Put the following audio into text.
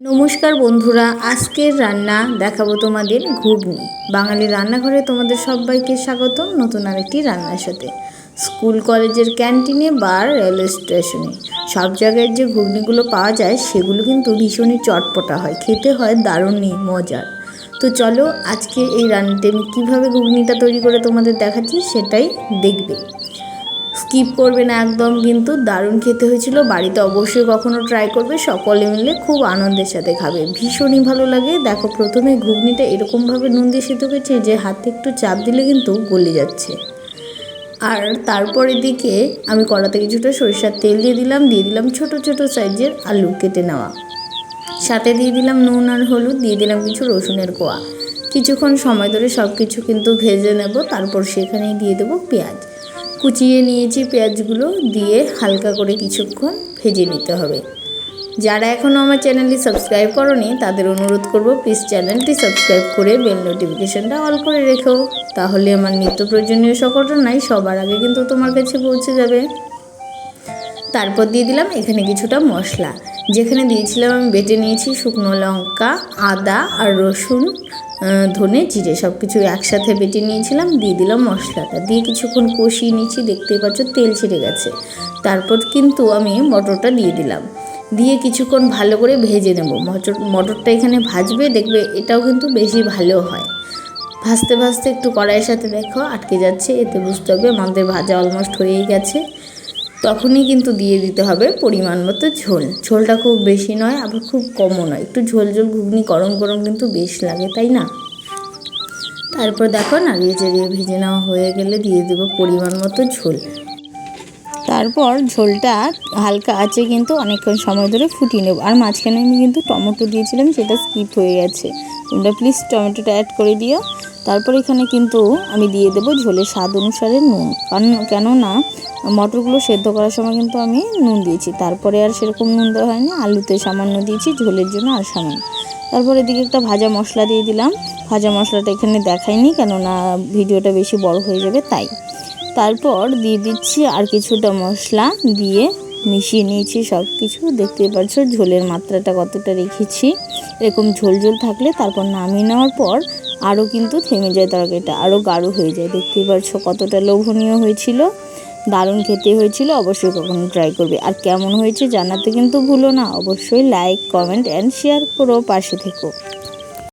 নমস্কার বন্ধুরা, আজকের রান্না দেখাবো তোমাদের ঘুগনি। বাঙালি রান্নাঘরে তোমাদের সবাইকে স্বাগতম নতুন আরেকটি রান্নার সাথে। স্কুল, কলেজের ক্যান্টিনে বা রেলওয়ে স্টেশনে। সব জায়গায় যে ঘুগনিগুলো পাওয়া যায়, সেগুলো কিন্তু ভীষণই চটপটা হয়, খেতে হয় দারুণই মজার। তো চলো আজকে এই রান্নাটি আমি কীভাবে ঘুগনিটা তৈরি করে তোমাদের দেখাচ্ছি সেটাই দেখবে। স্কিপ করবে না একদম, কিন্তু দারুণ খেতে হয়েছিল। বাড়িতে অবশ্যই কখনো ট্রাই করবে। সকলে মিলে খুব আনন্দের সাথে খাবে। ভীষণই ভালো লাগে। দেখো, প্রথমে ঘুগনিটা এরকমভাবে নুন দিয়ে সিদ্ধ করেছি যে হাতে একটু চাপ দিলে কিন্তু গলে যাচ্ছে। আর তারপর এদিকে আমি কড়াতে কিছুটা সরিষার তেল দিয়ে দিলাম দিয়ে দিলাম ছোট ছোট সাইজের আলু কেটে নেওয়া। সাথে দিয়ে দিলাম নুন আর হলুদ, দিয়ে দিলাম কিছু রসুনের কোয়া। কিছুক্ষণ সময় ধরে সব কিছু কিন্তু ভেজে নেব, তারপর সেখানেই দিয়ে দেবো পেঁয়াজ। কুচিয়ে নিয়েছি পেঁয়াজগুলো দিয়ে হালকা করে কিছুক্ষণ ভেজে নিতে হবে। যারা এখনও আমার চ্যানেলটি সাবস্ক্রাইব করনি, তাদের অনুরোধ করব প্লিজ চ্যানেলটি সাবস্ক্রাইব করে বেল নোটিফিকেশানটা অল করে রেখো। তাহলে আমার নিত্য প্রয়োজনীয় সকল নাই সবার আগে কিন্তু তোমার কাছে পৌঁছে যাবে। তারপর দিয়ে দিলাম এখানে কিছুটা মশলা। যেখানে দিয়েছিলাম আমি বেটে নিয়েছি শুকনো লঙ্কা, আদা আর রসুন ধনে জিরে সব কিছু একসাথে বেটে নিয়েছিলাম, দিয়ে দিলাম মশলাটা। দিয়ে কিছুক্ষণ কষিয়ে নিয়েছি, দেখতেই পাচ্ছ তেল ছেড়ে গেছে। তারপর কিন্তু আমি মটরটা দিয়ে দিলাম। দিয়ে কিছুক্ষণ ভালো করে ভেজে নেব। মটর, মটরটা এখানে ভাজবে, দেখবে এটাও কিন্তু বেশি ভালো হয়। ভাজতে ভাজতে একটু কড়াইয়ের সাথে দেখো, আটকে যাচ্ছে, এতে বুঝতে হবে আমাদের ভাজা অলমোস্ট হয়েই গেছে। তখনই কিন্তু দিয়ে দিতে হবে পরিমাণ মতো ঝোল। ঝোলটা খুব বেশি নয়, আবার খুব কমও নয়। একটু ঝোল ঝোল ঘুগনি, গরম গরম কিন্তু বেশ লাগে, তাই না? তারপর দেখো নাড়িয়ে চাড়িয়ে ভেজে নেওয়া হয়ে গেলে দিয়ে দেবো পরিমাণ মতো ঝোল। তারপর ঝোলটা হালকা আছে কিন্তু অনেকক্ষণ সময় ধরে ফুটিয়ে নেব। আর মাঝখানে আমি কিন্তু টমেটো দিয়েছিলাম, সেটা স্কিপ হয়ে গেছে। তোমরা প্লিজ টমেটোটা অ্যাড করে দিও। তারপর এখানে কিন্তু আমি দিয়ে দেবো ঝোলের স্বাদ অনুসারে নুন। কারণ কেননা মটরগুলো সেদ্ধ করার সময় কিন্তু আমি নুন দিয়েছি। তারপরে আর সেরকম নুন দেওয়া হয়নি। আলুতে সামান্য দিয়েছি, ঝোলের জন্য আর সামান্য। তারপর এদিকে একটা ভাজা মশলা দিয়ে দিলাম। ভাজা মশলাটা এখানে দেখাইনি, কেননা ভিডিওটা বেশি বড় হয়ে যাবে, তাই। তারপর দিয়ে দিচ্ছি আর কিছুটা মশলা দিয়ে মিশিয়ে নিয়েছি সব কিছু দেখতে পাচ্ছ ঝোলের মাত্রাটা কতটা রেখেছি। এরকম ঝোল ঝোল থাকলে তারপর নামিয়ে নেওয়ার পর আরও কিন্তু থেমে যায় তরকারিটা, আরও গাঢ় হয়ে যায়। দেখতেই পাচ্ছ কতটা লোভনীয় হয়েছিল। দারুণ খেতে হয়েছিল, অবশ্যই কখনো ট্রাই করবে। আর কেমন হয়েছে জানাতে কিন্তু ভুলো না। অবশ্যই লাইক কমেন্ট অ্যান্ড শেয়ার করো, পাশে থেকো।